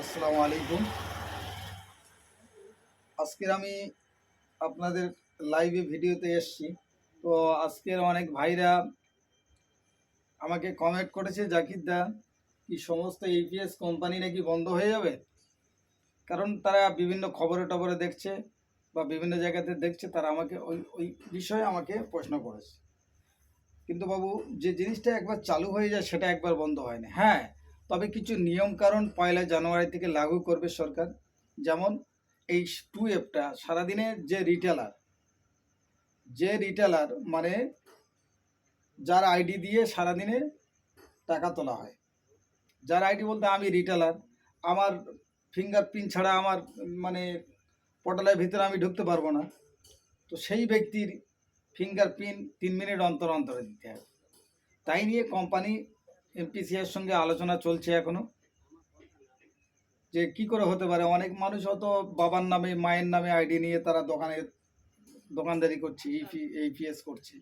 আসসালামু আলাইকুম। আজকের আমি আপনাদের লাইভে ভিডিওতে এসেছি। তো আজকের অনেক ভাইরা আমাকে কমেন্ট করেছে, জাকির দা, কি সমস্ত ইপিএস কোম্পানি নাকি বন্ধ হয়ে যাবে? কারণ তারা বিভিন্ন খবরে টবরে দেখছে বা বিভিন্ন জায়গাতে দেখছে, তারা আমাকে ওই ওই বিষয়ে আমাকে প্রশ্ন করেছে। কিন্তু বাবু, যে জিনিসটা একবার চালু হয়ে যায়, সেটা একবার বন্ধ হয় না। হ্যাঁ তবে কিছু নিয়ম কারণ পয়লা জানুয়ারি থেকে লাগু করবে সরকার। যেমন এই টু অ্যাপটা সারাদিনে যে রিটেলার যে রিটেলার মানে যার আইডি দিয়ে সারাদিনে টাকা তোলা হয়। যার আইডি বলতে আমি রিটেলার আমার ফিঙ্গারপ্রিন্ট ছাড়া আমার মানে পোর্টালের ভিতরে আমি ঢুকতে পারব না। তো সেই ব্যক্তির ফিঙ্গারপ্রিন্ট তিন মিনিট অন্তর অন্তরে দিতে হবে। তাই নিয়ে কোম্পানি এমপিসিআর সঙ্গে আলোচনা চলছে এখনও। যে কি করে হতে পারে? অনেক মানুষ হয়তো বাবার নামে, মায়ের নামে আইডি নিয়ে তারা দোকানে দোকানদারি করছে এইপিএস করছে।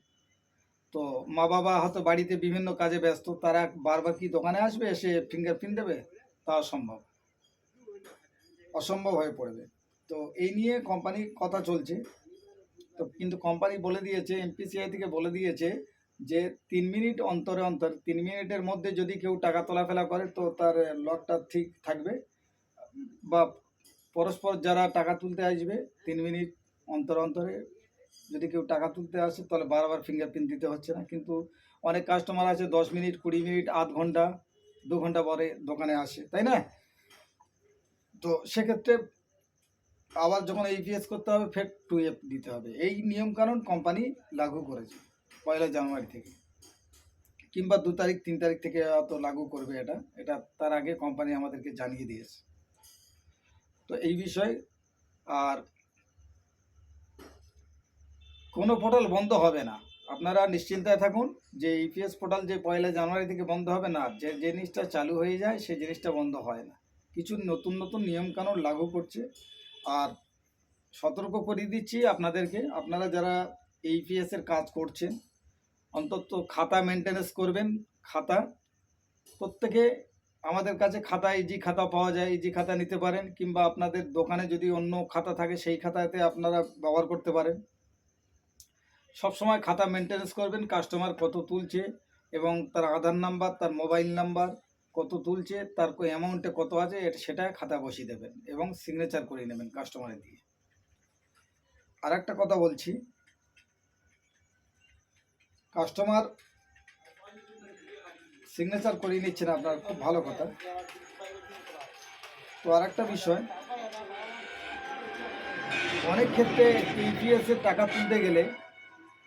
তো মা বাবা হয়তো বাড়িতে বিভিন্ন কাজে ব্যস্ত, তারা বারবার কি দোকানে আসবে, এসে ফিঙ্গারপ্রিন্ট দেবে? তা অসম্ভব। অসম্ভব হয়ে পড়বে। তো এই নিয়ে কোম্পানি কথা চলছে। তো কিন্তু কোম্পানি বলে দিয়েছে, এমপিসিআই থেকে বলে দিয়েছে যে তিন মিনিট অন্তরে অন্তর, তিন মিনিটের মধ্যে যদি কেউ টাকা তোলাফেলা করে, তো তার লকটা ঠিক থাকবে। বা পরস্পর যারা টাকা তুলতে আসবে, তিন মিনিট অন্তর অন্তরে যদি কেউ টাকা তুলতে আসে, তাহলে বারবার ফিঙ্গারপ্রিন্ট দিতে হচ্ছে না। কিন্তু অনেক কাস্টমার আছে, দশ মিনিট, কুড়ি মিনিট, আধ ঘণ্টা, দু ঘণ্টা পরে দোকানে আসে, তাই না? তো সেক্ষেত্রে আবার যখন এইপিএস করতে হবে, ফের টু এফ দিতে হবে। এই নিয়মকানুন কোম্পানি লাগু করেছে। পয়লা জানুয়ারি থেকে। কিংবা দু তারিখ, তিন তারিখ থেকে হয়তো লাগু করবে এটা। এটা তার আগে কোম্পানি আমাদেরকে জানিয়ে দিয়েছে। তো এই বিষয় আর কোনো পোর্টাল বন্ধ হবে না। আপনারা নিশ্চিন্তায় থাকুন যে ইপিএস পোর্টাল যে পয়লা জানুয়ারি থেকে বন্ধ হবে না, যে জিনিসটা চালু হয়ে যায় সেই জিনিসটা বন্ধ হয় না। কিছু নতুন নতুন নিয়মকানুন লাগু করছে। আর সতর্ক করে দিচ্ছি আপনাদেরকে। আপনারা যারা এইপিএস এর কাজ করছেন অন্তত খাতা মেনটেনেন্স করবেন, খাতা। প্রত্যেকে আমাদের কাছে খাতা ইজি খাতা পাওয়া যায় ইজি খাতা নিতে পারেন, কিংবা আপনাদের দোকানে যদি অন্য খাতা থাকে, সেই খাতাতে আপনারা ব্যবহার করতে পারেন। সবসময় খাতা মেনটেনেন্স করবেন, কাস্টমার কত তুলছে, এবং তার আধার নাম্বার, তার মোবাইল নাম্বার কত তুলছে, তার অ্যামাউন্টে কত আছে, এটা, সেটা খাতা বসিয়ে দেবেন, এবং সিগনেচার করে নেবেন কাস্টমারের দিয়ে। আর একটা কথা বলছি কাস্টমার সিগনেচার করিয়ে নিচ্ছেন, আপনার খুব ভালো কথা। তো আর একটা বিষয়, অনেক ক্ষেত্রে ইপিএস এর টাকা তুলতে গেলে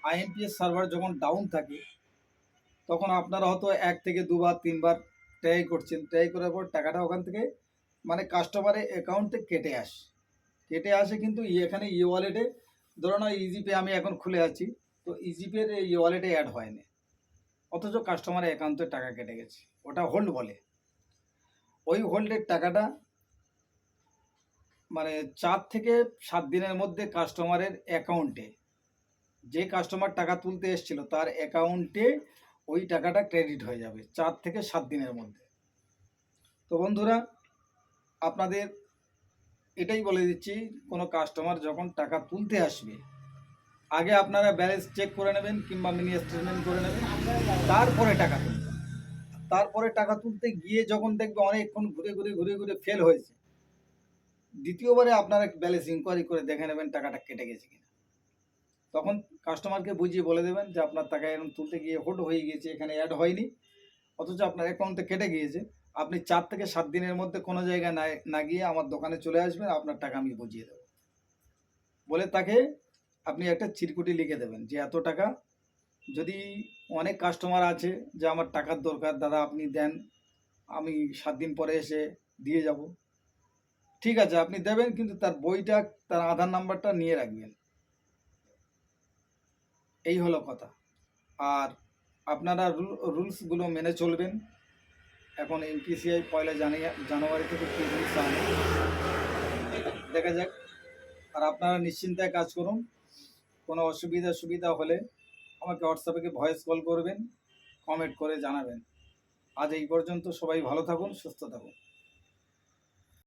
আইএমপিএস সার্ভার যখন ডাউন থাকে, তখন আপনারা হয়তো এক থেকে দুবার, তিনবার ট্রাই করছেন। ট্রাই করার পর টাকাটা ওখান থেকে মানে কাস্টমারের অ্যাকাউন্টে কেটে আসে। কেটে আসে কিন্তু এখানে ই ওয়ালেটে ধরুন ইজিপে আমি এখন খুলে আছি। তো ইজিপের এই ওয়ালেটে অ্যাড হয়নি। অথচ কাস্টমারের অ্যাকাউন্টে টাকা কেটে গেছে। ওটা হোল্ড বলে। ওই হোল্ডের টাকাটা মানে চার থেকে সাত দিনের মধ্যে কাস্টমারের অ্যাকাউন্টে যে কাস্টমার টাকা তুলতে এসেছিল, তার অ্যাকাউন্টে ওই টাকাটা ক্রেডিট হয়ে যাবে, চার থেকে সাত দিনের মধ্যে। তো বন্ধুরা, আপনাদের এটাই বলে দিচ্ছি, কোনো কাস্টমার যখন টাকা তুলতে আসবে আগে আপনারা ব্যালেন্স চেক করে নেবেন কিংবা মিনি স্টেটমেন্ট করে নেবেন। তারপরে টাকা তুলবেন। তারপরে টাকা তুলতে গিয়ে যখন দেখবে অনেকক্ষণ ঘুরে ঘুরে ঘুরে ঘুরে ফেল হয়েছে, দ্বিতীয়বারে আপনারা ব্যালেন্স ইনকোয়ারি করে দেখে নেবেন টাকাটা কেটে গেছে কিনা। তখন কাস্টমারকে বুঝিয়ে বলে দেবেন যে আপনার টাকা এরকম তুলতে গিয়ে হোট হয়ে গিয়েছে, এখানে অ্যাড হয়নি। অথচ আপনার অ্যাকাউন্টে কেটে গিয়েছে। আপনি চার থেকে সাত দিনের মধ্যে কোনো জায়গায় না না গিয়ে আমার দোকানে চলে আসবেন, আপনার টাকা আমি বুঝিয়ে দেবো। বলে তাকে আপনি একটা চিরকুটি লিখে দেবেন যে এত টাকা যদি অনেক কাস্টমার আছে যে আমার টাকার দরকার, দাদা আপনি দেন, আমি সাত দিন পরে এসে দিয়ে যাব। ঠিক আছে, আপনি দেবেন কিন্তু তার বইটা, তার আধার নাম্বারটা নিয়ে রাখবেন। এই হলো কথা। আর আপনারা রুলসগুলো মেনে চলবেন। এখন এনপিসিআই পয়লা জানিয়ে জানুয়ারি থেকে কি রুলস আনে দেখা যাক। আর আপনারা নিশ্চিন্তায় কাজ করুন। কোনো অসুবিধা সুবিধা হলে আমাকে হোয়াটসঅ্যাপে ভয়েস কল করবেন কমেন্ট করে জানাবেন। আজ এই পর্যন্ত সবাই ভালো থাকুন, সুস্থ থাকুন।